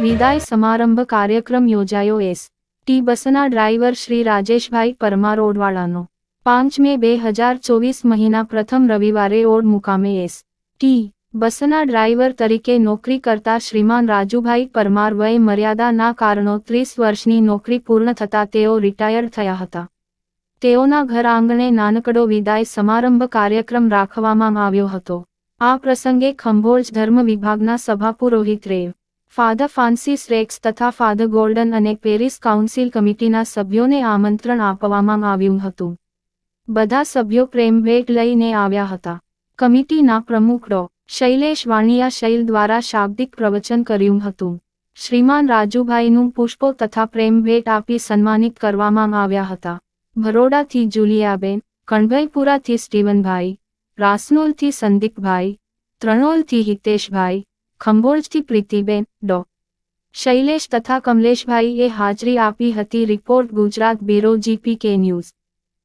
વિદાય સમારંભ કાર્યક્રમ યોજાયો એસ. ટી. બસના ડ્રાઈવર શ્રી રાજેશભાઈ પરમાર ઓડવાળાનો પાંચ મે બે હજાર ચોવીસ મહિના પ્રથમ રવિવારે ઓડ મુકામે એસ. ટી. બસના ડ્રાઈવર તરીકે નોકરી કરતા શ્રીમાન રાજુભાઈ પરમાર વય મર્યાદાના કારણો ત્રીસ વર્ષની નોકરી પૂર્ણ થતાં તેઓ રિટાયર્ડ થયા હતા. તેઓના ઘર આંગણે નાનકડો વિદાય સમારંભ કાર્યક્રમ રાખવામાં આવ્યો હતો. આ પ્રસંગે ખંભોજ ધર્મ વિભાગના સભાપુરોહિત રેવ ફાધર ફાન્સીસ રેક્સ તથા ફાધર ગોલ્ડન અને પેરિસ કાઉન્સિલ કમિટીના સભ્યોને આમંત્રણ આપવામાં આવ્યું હતું. બધા સભ્યો પ્રેમભેટ લઈને આવ્યા હતા. કમિટીના પ્રમુખ ડો. શૈલેષ વાણિયા શૈલ દ્વારા શાબ્દિક પ્રવચન કર્યું હતું. શ્રીમાન રાજુભાઈનું પુષ્પો તથા પ્રેમભેટ આપી સન્માનિત કરવામાં આવ્યા હતા. ભરોડાથી જુલિયાબેન કણભાઈપુરાથી સ્ટીવનભાઈ, રાસનોલથી સંદીપભાઈ, ત્રણોલથી હિતેશભાઈ, ખંભોળથી પ્રીતિબેન, ડો. શૈલેષ તથા કમલેશભાઈએ હાજરી આપી હતી report Gujarat bureau GP K news.